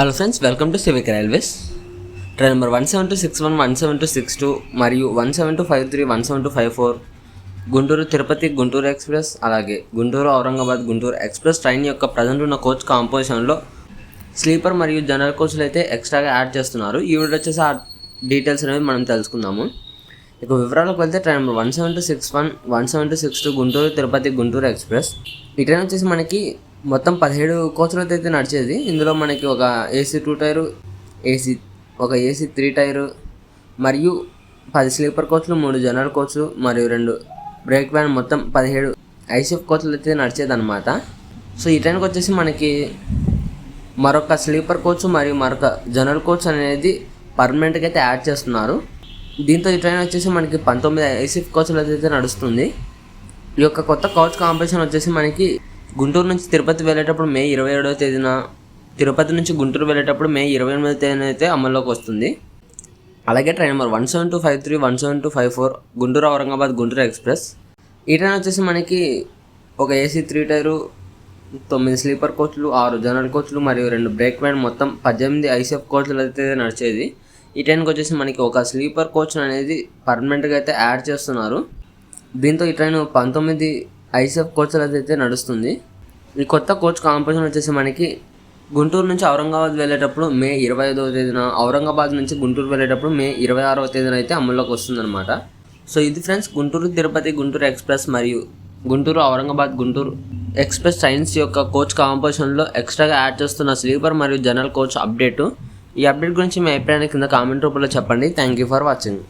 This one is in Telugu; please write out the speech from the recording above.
Hello friends welcome to civic railways train number one seven two six one one seven two six two మరియు one seven two five three one seven two five four Guntur Tirupati Guntur express అలాగే గుంటూరు ఔరంగాబాద్ గుంటూరు ఎక్స్ప్రెస్ ట్రైన్ యొక్క ప్రజెంట్ ఉన్న కోచ్ కాంపోజిషన్లో స్లీపర్ మరియు జనరల్ కోచ్లు అయితే ఎక్స్ట్రాగా యాడ్ చేస్తున్నారు. ఈ వీడియో వచ్చేసి ఆ డీటెయిల్స్ అనేవి మనం తెలుసుకుందాము. ఇక వివరాలకు వెళ్తే train number one seven two six one one seven two six two Guntur Tirupati Guntur express. ఈ ట్రైన్ వచ్చేసి మనకి మొత్తం పదిహేడు కోచ్లు అయితే నడిచేది. ఇందులో మనకి ఒక ఏసీ టూ టైరు ఏసీ ఒక ఏసీ త్రీ టైరు మరియు పది స్లీపర్ కోచ్లు మూడు జనరల్ కోచ్లు మరియు రెండు బ్రేక్ వ్యాన్ మొత్తం పదిహేడు ఐసీఎఫ్ కోచ్లు అయితే నడిచేది అనమాట సో ఈ ట్రైన్కి వచ్చేసి మనకి మరొక స్లీపర్ కోచ్ మరియు మరొక జనరల్ కోచ్ అనేది పర్మనెంట్గా అయితే యాడ్ చేస్తున్నారు. దీంతో ఈ ట్రైన్ వచ్చేసి మనకి పంతొమ్మిది ఐసీఎఫ్ కోచ్లు అయితే నడుస్తుంది. ఈ యొక్క కొత్త కోచ్ కాంపిటీషన్ వచ్చేసి మనకి గుంటూరు నుంచి తిరుపతి వెళ్ళేటప్పుడు మే ఇరవై ఏడవ తేదీన తిరుపతి నుంచి గుంటూరు వెళ్ళేటప్పుడు మే ఇరవై ఎనిమిదవ తేదీన అయితే అమల్లోకి వస్తుంది. అలాగే train number one seven two five three one seven two five four Guntur Aurangabad Guntur express. ఈ ట్రైన్ వచ్చేసి మనకి ఒక ఏసీ త్రీ టైరు తొమ్మిది స్లీపర్ కోచ్లు ఆరు జనరల్ కోచ్లు మరియు రెండు బ్రేక్ వ్యాన్ మొత్తం పద్దెనిమిది ఐసీఎఫ్ కోచ్లు అయితే నడిచేది. ఈ ట్రైన్కి వచ్చేసి మనకి ఒక స్లీపర్ కోచ్ అనేది పర్మనెంట్గా అయితే యాడ్ చేస్తున్నారు. దీంతో ఈ ట్రైన్ పంతొమ్మిది ఐసెఫ్ కోచ్లు అయితే నడుస్తుంది. ఈ కొత్త కోచ్ కాంపిటీషన్ వచ్చేసి మనకి గుంటూరు నుంచి ఔరంగాబాద్ వెళ్ళేటప్పుడు మే ఇరవై ఐదవ తేదీన ఔరంగాబాద్ నుంచి గుంటూరు వెళ్ళేటప్పుడు మే ఇరవై ఆరవ తేదీన అయితే అమల్లోకి వస్తుందన్నమాట. సో ఇది ఫ్రెండ్స్ గుంటూరు తిరుపతి గుంటూరు ఎక్స్ప్రెస్ మరియు గుంటూరు ఔరంగాబాద్ గుంటూరు ఎక్స్ప్రెస్ ట్రైన్స్ యొక్క కోచ్ కాంపోజిషన్లో ఎక్స్ట్రాగా యాడ్ చేస్తున్న స్లీపర్ మరియు జనరల్ కోచ్ అప్డేటు. ఈ అప్డేట్ గురించి మీ అభిప్రాయాన్ని కింద కామెంట్ రూపంలో చెప్పండి. Thank you for watching.